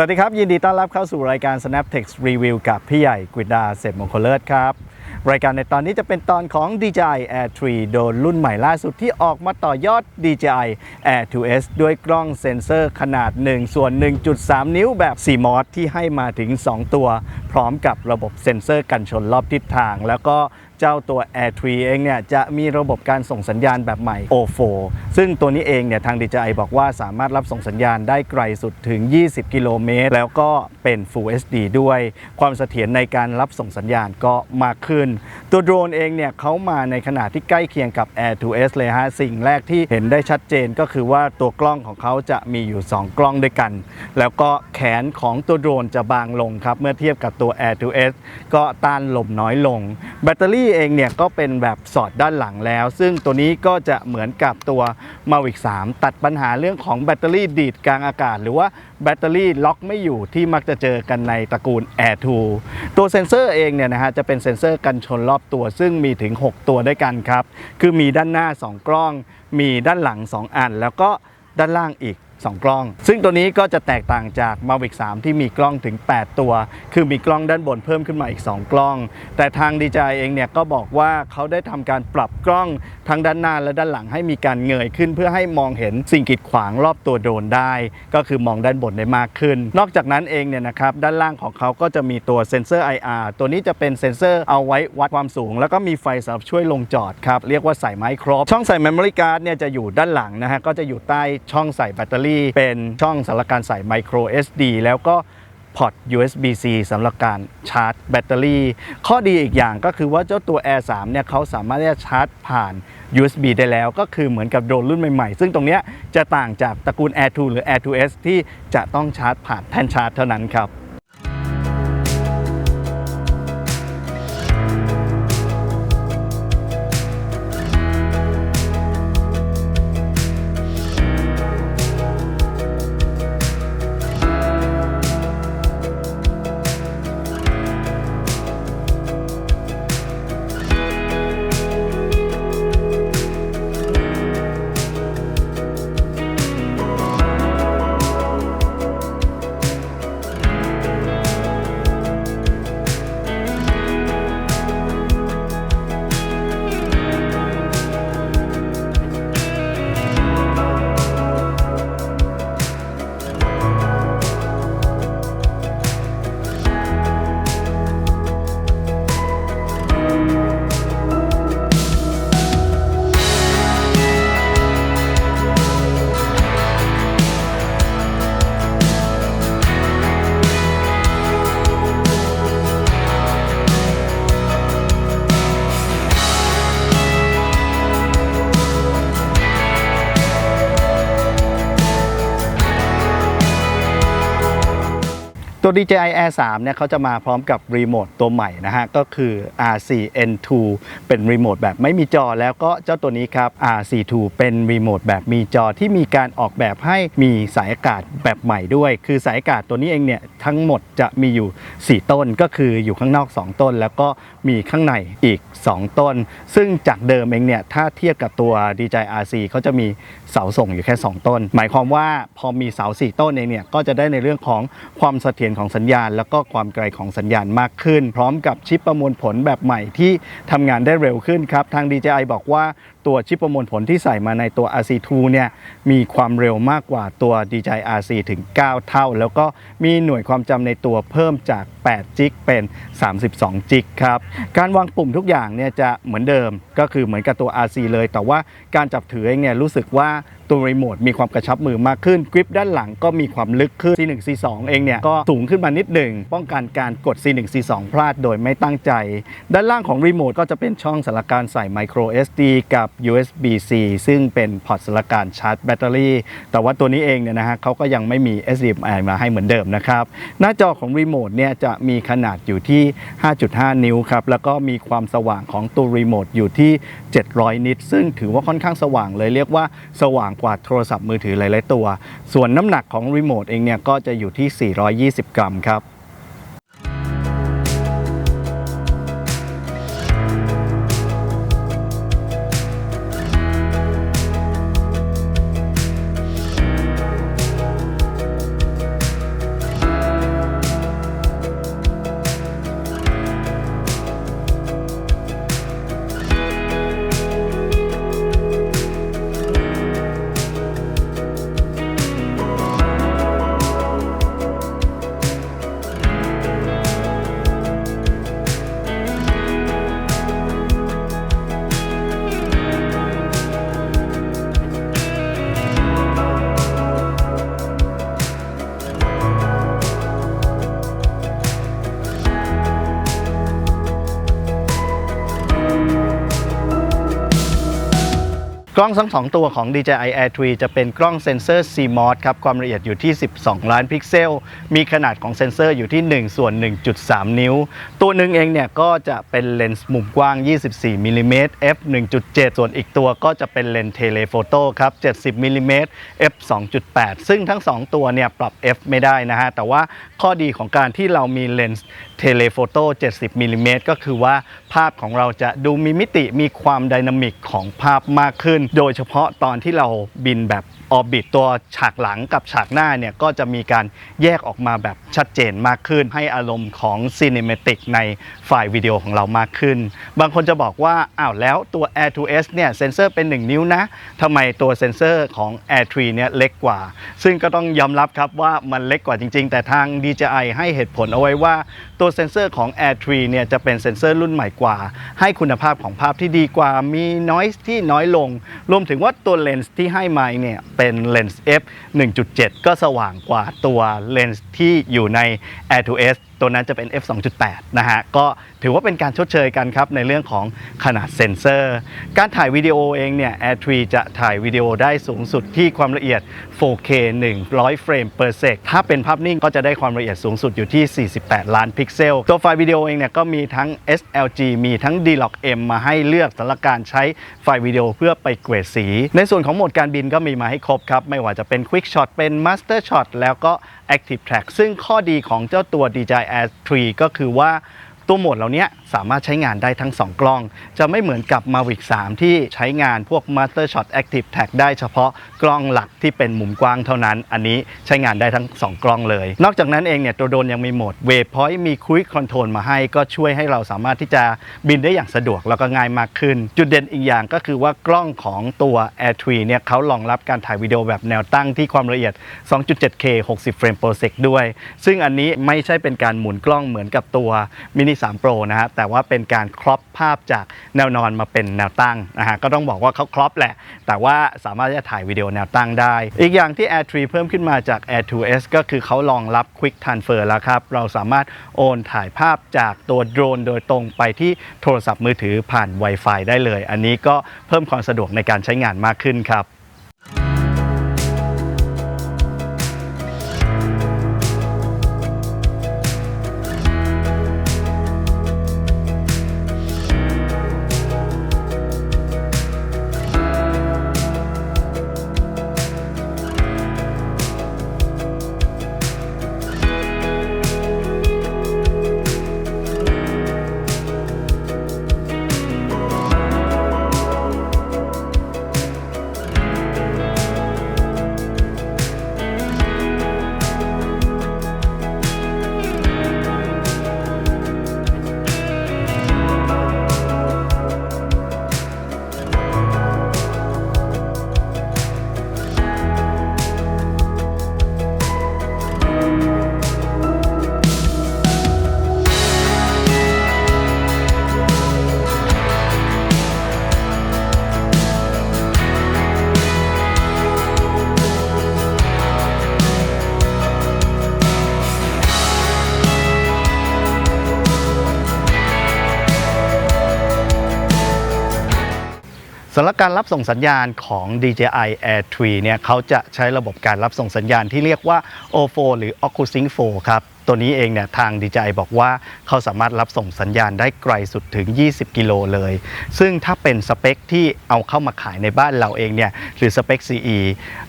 สวัสดีครับ ยินดีต้อนรับเข้าสู่รายการ Snaptex Review กับพี่ใหญ่กฤษดาเศรษฐมงคลเลิศครับ รายการในตอนนี้จะเป็นตอนของ DJI Air 3 โดรนรุ่นใหม่ล่าสุดที่ออกมาต่อยอด DJI Air 2S ด้วยกล้องเซ็นเซอร์ขนาด 1 ส่วน 1.3 นิ้วแบบ CMOS ที่ให้มาถึง 2 ตัว พร้อมกับระบบเซ็นเซอร์กันชนรอบทิศทาง แล้วก็ เจ้าตัว Air 3 เองเนี่ยจะมีระบบการส่งสัญญาณแบบใหม่ O4 ซึ่งตัวนี้เองเนี่ยทาง DJI บอกว่าสามารถรับส่งสัญญาณได้ไกลสุดถึง 20 กิโลเมตร แล้วก็เป็น Full HD ด้วย ความเสถียรในการรับส่งสัญญาณก็มากขึ้น ตัวโดรนเองเนี่ยเขามาในขนาดที่ใกล้เคียงกับ Air 2S เลยฮะ สิ่งแรกที่เห็นได้ชัดเจนก็คือว่าตัวกล้องของเขาจะมีอยู่ 2 กล้องด้วยกัน แล้วก็แขนของตัวโดรนจะบางลงครับเมื่อเทียบกับตัว Air 2S ก็ต้านลมน้อยลง แบตเตอรี่เองเนี่ยก็เป็นแบบสอดด้านหลังแล้ว ซึ่งตัวนี้ก็จะเหมือนกับตัว Mavic 3 ตัดปัญหาเรื่องของแบตเตอรี่ดีดกลางอากาศ หรือว่าแบตเตอรี่ล็อกไม่อยู่ที่มักจะเจอกันในตระกูล Air 2 ตัวเซ็นเซอร์เองเนี่ยนะฮะจะเป็นเซ็นเซอร์กันชนรอบตัว ซึ่งมีถึง 6 ตัวด้วยกันครับ คือมีด้านหน้า 2 กล้อง มีด้านหลัง 2 อัน แล้วก็ด้านล่างอีก 2 กล้อง ซึ่งตัวนี้ก็จะแตกต่างจาก Mavic 3 ที่มีกล้องถึง 8 ตัว คือมีกล้องด้านบนเพิ่มขึ้นมาอีก 2 กล้อง แต่ทาง DJI เองเนี่ยก็บอกว่าเขาได้ทำการปรับกล้องทั้งด้านหน้าและด้านหลังให้มีการเงยขึ้น เพื่อให้มองเห็นสิ่งกีดขวางรอบตัวโดรนได้ ก็คือมองด้านบนได้มากขึ้น นอกจากนั้นเองเนี่ยนะครับด้านล่างของเขาก็จะมีตัวเซ็นเซอร์ IR ตัวนี้จะเป็นเซ็นเซอร์เอาไว้วัดความสูง แล้วก็มีไฟสำหรับช่วยลงจอดครับเรียกว่าใส่ไม้ครบช่องใส่ Memory Card เนี่ยจะอยู่ด้านหลังนะฮะก็จะอยู่ใต้ช่องใส่แบตเตอรี่เป็นช่องสำหรับการใส่ Micro SD แล้วก็พอร์ต USB-C สำหรับการชาร์จแบตเตอรี่ ข้อดีอีกอย่างก็คือว่าเจ้าตัว Air 3เนี่ยเขาสามารถที่จะชาร์จผ่าน USB ได้แล้วก็คือเหมือนกับโดรนรุ่นใหม่ๆ ซึ่งตรงนี้จะต่างจากตระกูล Air 2 หรือ Air 2S ที่จะต้องชาร์จผ่านแท่นชาร์จเท่านั้นครับ ตัว DJI Air 3เนี่ยเขาจะมาพร้อมกับรีโมทตัวใหม่นะฮะ ก็คือ RC N2 เป็นรีโมทแบบไม่มีจอแล้วก็เจ้าตัวนี้ครับ RC2 เป็นรีโมทแบบมีจอที่มีการออกแบบให้มีสายอากาศแบบใหม่ด้วย คือสายอากาศตัวนี้เองเนี่ย ทั้งหมดจะมีอยู่ 4 ต้นก็คืออยู่ข้างนอก 2 ต้น แล้วก็ มีข้างในอีก 2 ต้น ซึ่งจากเดิมเองเนี่ยถ้าเทียบกับตัว DJI RC เขาจะมีเสาส่งอยู่แค่ 2 ต้น หมายความว่าพอมีเสา 4 ต้นเองเนี่ยก็จะได้ในเรื่องของความเสถียรของสัญญาณ แล้วก็ความไกลของสัญญาณมากขึ้น พร้อมกับชิปประมวลผลแบบใหม่ที่ทำงานได้เร็วขึ้นครับทาง DJI บอกว่าตัวชิปประมวลผลที่ใส่มาในตัว RC2 เนี่ยมีความเร็วมากกว่าตัว DJI RC ถึง 9 เท่า แล้วก็มีหน่วยความจำในตัวเพิ่มจาก 8 จิกเป็น 32 จิกครับ การวางปุ่มทุกอย่างเนี่ยจะเหมือนเดิมก็คือเหมือนกับตัว RC เลย แต่ว่าการจับถือเองเนี่ยรู้สึกว่าตัวรีโมทมีความกระชับมือมากขึ้นกริปด้านหลังก็มีความลึกขึ้น C1 C2 เองเนี่ยก็สูงขึ้นมานิดหนึ่ง ป้องกันการกด C1 C2 พลาดโดยไม่ตั้งใจ ด้านล่างของรีโมทก็จะเป็นช่องสำหรับการใส่ Micro SD กับ USB-C ซึ่งเป็นพอร์ตสำหรับการชาร์จแบตเตอรี่ แต่ว่าตัวนี้เองเนี่ยนะฮะเขาก็ยังไม่มี HDMI มาให้เหมือนเดิมนะครับ หน้าจอของรีโมทเนี่ยจะมีขนาดอยู่ที่ 5.5 นิ้วครับ แล้วก็มีความสว่างของตัวรีโมทอยู่ที่ 700 นิต ซึ่งถือว่าค่อนข้างสว่างเลยเรียกว่าสว่างกว่าโทรศัพท์มือถือหลาย ๆ ตัว ส่วนน้ำหนักของรีโมทเองเนี่ยก็จะอยู่ที่ 420 กรัมครับ กล้องทั้งสองตัวของ DJI Air 3 จะเป็นกล้องเซ็นเซอร์ CMOS ครับ ความละเอียดอยู่ที่ 12 ล้านพิกเซล มีขนาดของเซ็นเซอร์อยู่ที่ 1 ส่วน 1.3 นิ้ว ตัวหนึ่งเองเนี่ยก็จะเป็นเลนส์มุมกว้าง 24มิลลิเมตร f 1.7 ส่วนอีกตัวก็จะเป็นเลนส์เทเลโฟโต้ครับ 70มิลลิเมตร f 2.8 ซึ่งทั้ง 2 ตัวเนี่ยปรับ f ไม่ได้นะฮะ แต่ว่าข้อดีของการที่เรามีเลนส์เทเลโฟโต้ 70มิลลิเมตรก็คือว่าภาพของเราจะดูมีมิติมีความไดนามิกของภาพมากขึ้นโดยเฉพาะตอนที่เราบินแบบ ออร์บิทตัวฉากหลังกับฉากหน้าเนี่ยก็จะมีการแยกออกมาแบบชัดเจนมากขึ้น ให้อารมณ์ของซีนิเมติกในไฟล์วิดีโอของเรามากขึ้น บางคนจะบอกว่าอ้าวแล้วตัว Air 2S เนี่ยเซนเซอร์เป็น 1 นิ้วนะทำไมตัวเซนเซอร์ของ Air 3เนี่ยเล็กกว่า ซึ่งก็ต้องยอมรับครับว่ามันเล็กกว่าจริง ๆ แต่ทาง DJI ให้เหตุผลเอาไว้ว่าตัวเซนเซอร์ของ Air 3เนี่ยจะเป็นเซนเซอร์รุ่นใหม่กว่า ให้คุณภาพของภาพที่ดีกว่ามี noise ที่น้อยลง รวมถึงว่าตัวเลนส์ที่ให้มาเนี่ยเป็นเลนส์ f 1.7 ก็สว่างกว่าตัวเลนส์ที่อยู่ใน Air 2S ตัวนั้นจะเป็น f 2.8 นะฮะ ก็ถือว่าเป็นการชดเชยกันครับในเรื่องของขนาดเซ็นเซอร์ การถ่ายวิดีโอเองเนี่ย Air 3 จะถ่ายวิดีโอได้สูงสุดที่ความละเอียด 4K 100 เฟรม per sec ถ้าเป็นภาพนิ่งก็จะได้ความละเอียดสูงสุดอยู่ที่ 48 ล้านพิกเซล ตัวไฟล์วิดีโอเองเนี่ยก็มีทั้ง SLG มีทั้ง D-Log M มาให้เลือกสำหรับการใช้ไฟล์วิดีโอเพื่อไปเกรดสี ในส่วนของโหมดการบินก็มีมาให้ครบครับ ไม่ว่าจะเป็น Quick Shot เป็น Master Shot แล้วก็ Active Track ซึ่งข้อดีของเจ้าตัว DJI Air 3 ก็คือว่า ตัวโหมดเหล่านี้สามารถใช้งานได้ทั้ง 2 กล้อง จะไม่เหมือนกับ Mavic 3 ที่ใช้งานพวก Master Shot Active Track ได้เฉพาะกล้องหลักที่เป็นมุมกว้างเท่านั้น อันนี้ใช้งานได้ทั้ง 2 กล้องเลย นอกจากนั้นเองเนี่ยตัวโดรนยังมีโหมด Waypoint มี Quick Control มาให้ก็ช่วยให้เราสามารถที่จะบินได้อย่างสะดวกแล้วก็ง่ายมากขึ้น จุดเด่นอีกอย่างก็คือว่ากล้องของตัว Air 3เนี่ยเขารองรับการถ่ายวิดีโอแบบแนวตั้งที่ความละเอียด 2.7K 60เฟรม per sec ด้วย ซึ่งอันนี้ไม่ใช่เป็นการหมุนกล้องเหมือนกับตัว Mini 3 Pro นะฮะแต่ว่าเป็นการครอปภาพจากแนวนอนมาเป็นแนวตั้งนะฮะก็ต้องบอกว่าเขาครอปแหละ แต่ว่าสามารถจะถ่ายวิดีโอแนวตั้งได้ อีกอย่างที่ Air 3 เพิ่มขึ้นมาจาก Air 2S ก็คือเขารองรับ Quick Transfer แล้วครับ เราสามารถโอนถ่ายภาพจากตัวโดรนโดยตรงไปที่โทรศัพท์มือถือผ่าน Wi-Fi ได้เลย อันนี้ก็เพิ่มความสะดวกในการใช้งานมากขึ้นครับ สำหรับการรับส่งสัญญาณของ DJI Air 3 เนี่ยเขาจะใช้ระบบการรับส่งสัญญาณที่เรียกว่า O4 หรือ OcuSync 4 ครับ ตัวนี้เองเนี่ยทาง DJI บอกว่าเขาสามารถรับส่งสัญญาณได้ไกลสุดถึง 20 กิโลเลย ซึ่งถ้าเป็นสเปคที่เอาเข้ามาขายในบ้านเราเองเนี่ยหรือสเปค CE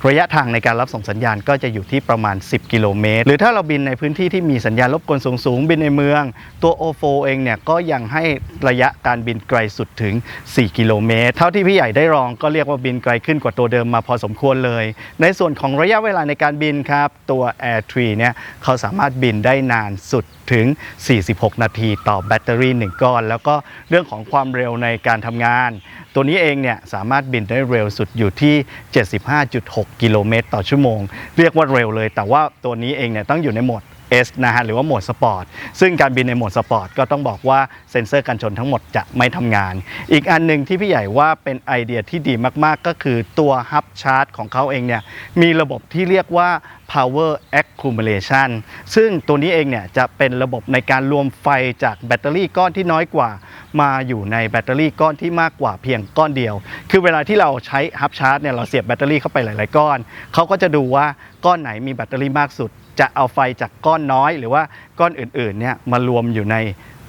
ระยะทางในการรับส่งสัญญาณก็จะอยู่ที่ประมาณ 10 กิโลเมตร หรือถ้าเราบินในพื้นที่ที่มีสัญญาณรบกวนสูงๆบินในเมือง ตัว O4 เองเนี่ยก็ยังให้ระยะการบินไกลสุดถึง 4 กิโลเมตร เท่าที่พี่ใหญ่ได้ลองก็เรียกว่าบินไกลขึ้นกว่าตัวเดิมมาพอสมควรเลย ในส่วนของระยะเวลาในการบินครับตัว Air 3เนี่ยเขาสามารถบินได้ได้นานสุดถึง 46 นาทีต่อแบตเตอรี่ 1 ก้อน แล้วก็เรื่องของความเร็วในการทำงาน ตัวนี้เองเนี่ยสามารถบินได้เร็วสุดอยู่ที่ 75.6 กิโลเมตรต่อชั่วโมง เรียกว่าเร็วเลย แต่ว่าตัวนี้เองเนี่ยต้องอยู่ในโหมด S นะฮะหรือว่าโหมดสปอร์ตซึ่งการบินในโหมดสปอร์ตก็ต้องบอกว่าเซ็นเซอร์กันชนทั้งหมดจะไม่ทำงาน อีกอันหนึ่งที่พี่ใหญ่ว่าเป็นไอเดียที่ดีมากๆ ก็คือตัวฮับชาร์จของเขาเองเนี่ยมีระบบที่เรียกว่า power accumulation ซึ่งตัวนี้เองเนี่ยจะเป็นระบบในการรวมไฟจากแบตเตอรี่ก้อนที่น้อยกว่า มาอยู่ในแบตเตอรี่ก้อนที่มากกว่าเพียงก้อนเดียว คือเวลาที่เราใช้ฮับชาร์จเนี่ยเราเสียบแบตเตอรี่เข้าไปหลาย ๆ ก้อนเขาก็จะดูว่าก้อนไหนมีแบตเตอรี่มากสุด จะเอาไฟจากก้อนน้อย หรือว่าก้อนอื่นๆเนี่ยมารวมอยู่ใน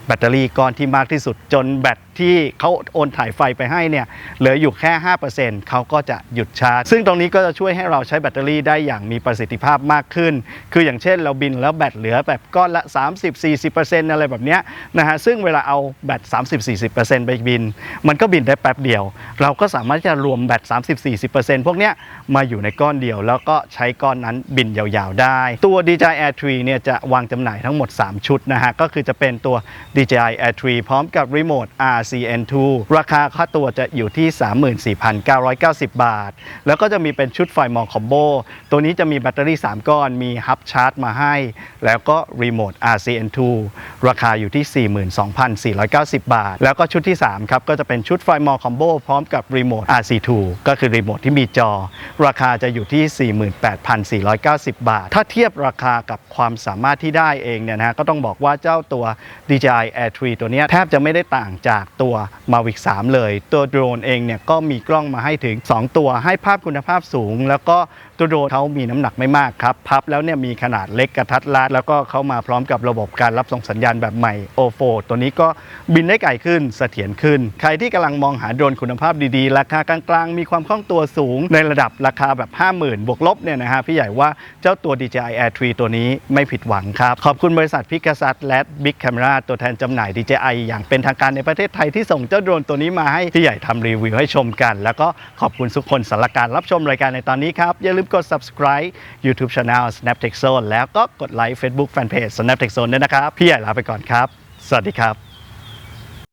แบตเตอรี่ก้อนที่มากที่สุดจนแบตที่เขาโอนถ่ายไฟไปให้เนี่ยเหลืออยู่แค่ 5%เขาก็จะหยุดชาร์จ ซึ่งตรงนี้ก็จะช่วยให้เราใช้แบตเตอรี่ได้อย่างมีประสิทธิภาพมากขึ้น คืออย่างเช่นเราบินแล้วแบตเหลือแบบก้อนละ 30-40%อะไรแบบเนี้ยนะฮะซึ่งเวลาเอาแบต 30-40%ไปบิน มันก็บินได้แป๊บเดียว เราก็สามารถจะรวมแบต 30-40%พวกเนี้ยมาอยู่ในก้อนเดียว แล้วก็ใช้ก้อนนั้นบินยาวๆ ได้ ตัว DJI Air 3เนี่ยจะวางจำหน่ายทั้งหมด 3 ชุดนะฮะก็คือจะเป็นตัว DJI Air 3พร้อมกับรีโมท RCN2 ราคาค่าตัวจะอยู่ที่ 34,990 บาท แล้วก็จะมีเป็นชุดไฟมองคอมโบ ตัวนี้จะมีแบตเตอรี่ 3 ก้อน มีฮับชาร์จมาให้ แล้วก็รีโมท RCN2 ราคาอยู่ที่ 42,490 บาท แล้วก็ชุดที่ 3 ครับ ก็จะเป็นชุดไฟมองคอมโบพร้อมกับรีโมท RC2 ก็คือรีโมทที่มีจอ ราคาจะอยู่ที่ 48,490 บาท ถ้าเทียบราคากับความสามารถที่ได้เองเนี่ยนะฮะก็ต้องบอกว่าเจ้าตัว DJI Air 3 ตัวเนี้ยแทบจะไม่ได้ต่างจาก ตัว Mavic 3 เลย ตัวโดรนเองเนี่ยก็มีกล้องมาให้ถึง 2 ตัวให้ภาพคุณภาพสูง แล้วก็ตัวโดรนเขามีน้ำหนักไม่มากครับ พับแล้วเนี่ยมีขนาดเล็กกระทัดรัดแล้วก็เขามาพร้อมกับระบบการรับส่งสัญญาณแบบใหม่ O4 ตัวนี้ก็บินได้ไกลขึ้นเสถียรขึ้น ใครที่กำลังมองหาโดรนคุณภาพดีๆ ราคากลางๆ มีความคล่องตัวสูง ในระดับราคาแบบ 50,000 บวกลบเนี่ยนะฮะพี่ใหญ่ว่าเจ้าตัว DJI Air 3 ตัวนี้ไม่ผิดหวังครับขอบคุณบริษัทพิก a ซั t และ Big Camera ตัวแทนจำหน่าย DJI อย่างเป็นทางการในประเทศไทยที่ส่งเจ้าโดรนตัวนี้มาให้พี่ใหญ่ทำรีวิวให้ชมกัน แล้วก็ขอบคุณทุกคนสำหรับการรับชมรายการในตอนนี้ครับ อย่าลืมกด subscribe YouTube Channel Snaptech Zone แล้วก็กดไลค์ Facebook Fanpage Snaptech Zone ด้วยนะครับ พี่ใหญ่ลาไปก่อนครับ สวัสดีครับ